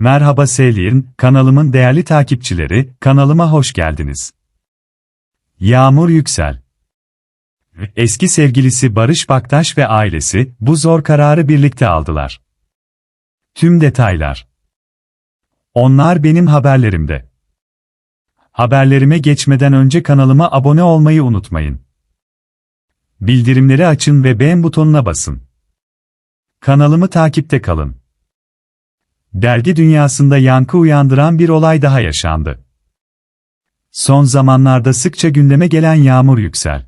Merhaba Selin, kanalımın değerli takipçileri, kanalıma hoş geldiniz. Yağmur Yüksel Eski sevgilisi Barış Baktaş ve ailesi, bu zor kararı birlikte aldılar. Tüm detaylar. Onlar benim haberlerimde. Haberlerime geçmeden önce kanalıma abone olmayı unutmayın. Bildirimleri açın ve beğen butonuna basın. Kanalımı takipte kalın. Dergi dünyasında yankı uyandıran bir olay daha yaşandı. Son zamanlarda sıkça gündeme gelen Yağmur Yüksel.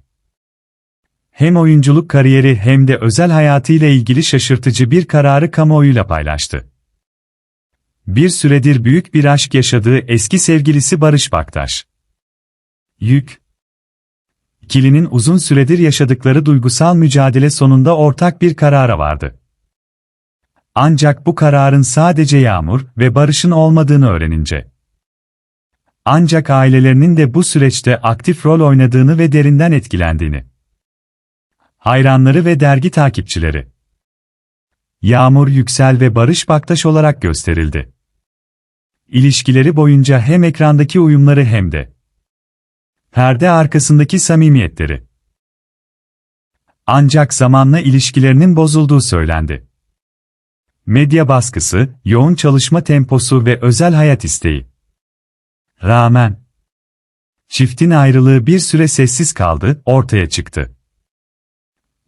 Hem oyunculuk kariyeri hem de özel hayatıyla ilgili şaşırtıcı bir kararı kamuoyuyla paylaştı. Bir süredir büyük bir aşk yaşadığı eski sevgilisi Barış Baktaş. Yük. İkilinin uzun süredir yaşadıkları duygusal mücadele sonunda ortak bir karara vardı. Ancak bu kararın sadece Yağmur ve Barış'ın olmadığını öğrenince. Ancak ailelerinin de bu süreçte aktif rol oynadığını ve derinden etkilendiğini. Hayranları ve dergi takipçileri. Yağmur Yüksel ve Barış Baktaş olarak gösterildi. İlişkileri boyunca hem ekrandaki uyumları hem de perde arkasındaki samimiyetleri. Ancak zamanla ilişkilerinin bozulduğu söylendi. Medya baskısı, yoğun çalışma temposu ve özel hayat isteği. Rağmen çiftin ayrılığı bir süre sessiz kaldı, ortaya çıktı.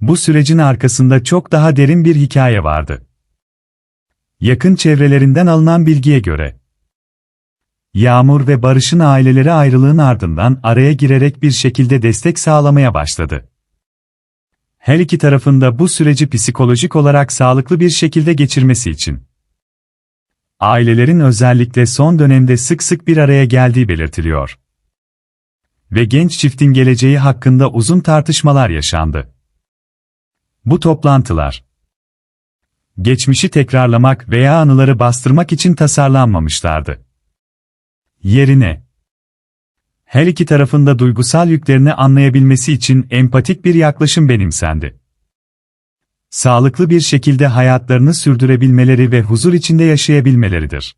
Bu sürecin arkasında çok daha derin bir hikaye vardı. Yakın çevrelerinden alınan bilgiye göre Yağmur ve Barış'ın aileleri ayrılığın ardından araya girerek bir şekilde destek sağlamaya başladı. Her iki tarafında bu süreci psikolojik olarak sağlıklı bir şekilde geçirmesi için. Ailelerin özellikle son dönemde sık sık bir araya geldiği belirtiliyor. Ve genç çiftin geleceği hakkında uzun tartışmalar yaşandı. Bu toplantılar geçmişi tekrarlamak veya anıları bastırmak için tasarlanmamışlardı. Yerine her iki tarafında duygusal yüklerini anlayabilmesi için empatik bir yaklaşım benimsendi. Sağlıklı bir şekilde hayatlarını sürdürebilmeleri ve huzur içinde yaşayabilmeleridir.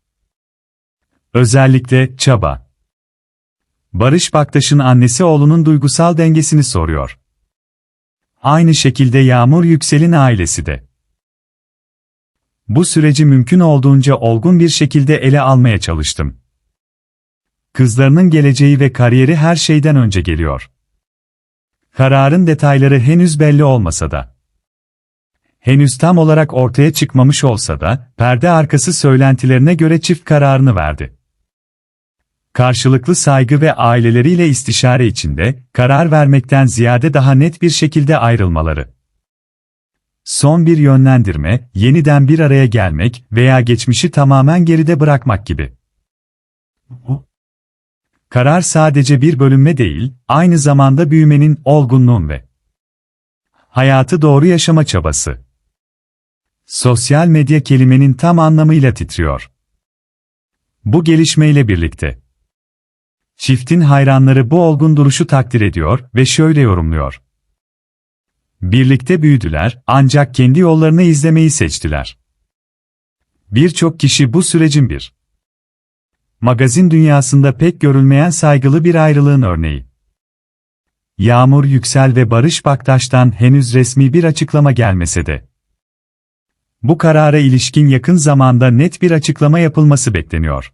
Özellikle çaba. Barış Baktaş'ın annesi oğlunun duygusal dengesini soruyor. Aynı şekilde Yağmur Yüksel'in ailesi de. Bu süreci mümkün olduğunca olgun bir şekilde ele almaya çalıştım. Kızlarının geleceği ve kariyeri her şeyden önce geliyor. Kararın detayları henüz belli olmasa da. Henüz tam olarak ortaya çıkmamış olsa da, perde arkası söylentilerine göre çift kararını verdi. Karşılıklı saygı ve aileleriyle istişare içinde, karar vermekten ziyade daha net bir şekilde ayrılmaları. Son bir yönlendirme, yeniden bir araya gelmek veya geçmişi tamamen geride bırakmak gibi. Karar sadece bir bölünme değil, aynı zamanda büyümenin, olgunluğun ve hayatı doğru yaşama çabası. Sosyal medya kelimenin tam anlamıyla titriyor. Bu gelişmeyle birlikte çiftin hayranları bu olgun duruşu takdir ediyor ve şöyle yorumluyor. Birlikte büyüdüler ancak kendi yollarını izlemeyi seçtiler. Birçok kişi bu sürecin bir magazin dünyasında pek görülmeyen saygılı bir ayrılığın örneği. Yağmur Yüksel ve Barış Baktaş'tan henüz resmi bir açıklama gelmese de. Bu karara ilişkin yakın zamanda net bir açıklama yapılması bekleniyor.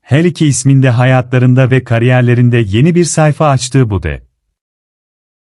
Her iki ismin de hayatlarında ve kariyerlerinde yeni bir sayfa açtığı bu de.